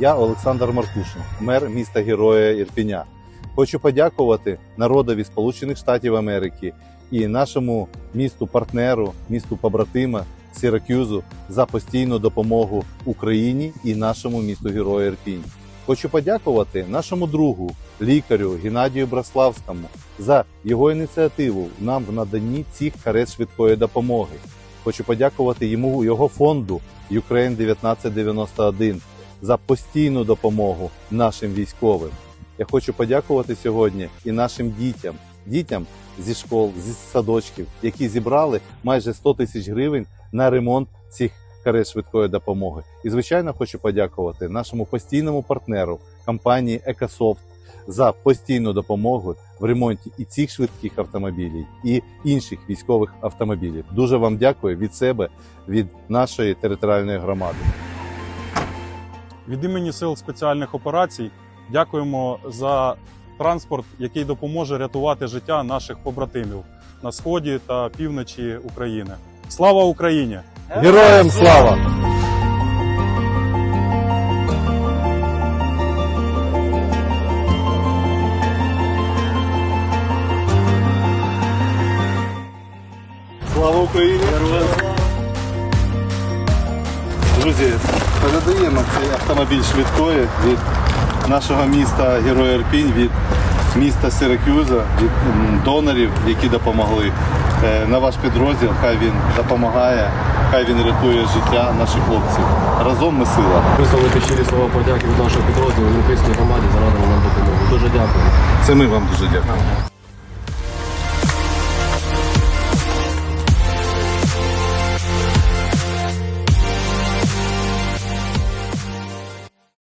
Я Олександр Маркушин, мер міста Героя Ірпіня. Хочу подякувати народові Сполучених Штатів Америки і нашому місту партнеру, місту побратима Сіракюзу за постійну допомогу Україні і нашому місту Герою Ірпінь. Хочу подякувати нашому другу, лікарю Геннадію Браславському за його ініціативу нам в наданні цих карет швидкої допомоги. Хочу подякувати йому його фонду Ukraine 1991 за постійну допомогу нашим військовим. Я хочу подякувати сьогодні і нашим дітям, дітям зі школ, зі садочків, які зібрали майже 100 тисяч гривень на ремонт цих карет швидкої допомоги. І звичайно, хочу подякувати нашому постійному партнеру компанії Екософт за постійну допомогу в ремонті і цих швидких автомобілів, і інших військових автомобілів. Дуже вам дякую від себе, від нашої територіальної громади. Від імені сил спеціальних операцій дякуємо за транспорт, який допоможе рятувати життя наших побратимів на сході та півночі України. Слава Україні! Героям слава! Слава Україні! Друзі, передаємо цей автомобіль швидкої від нашого міста Герой Ірпінь, від міста Сиракюза, від донорів, які допомогли. Е, На ваш підрозділ, хай він допомагає, хай він рятує життя наших хлопців. Разом ми сила. Висловити щирі слова подяки від нашого підрозділу Олімпійської громаді за надану нам допомогу. Дуже дякую. Це ми вам дуже дякуємо.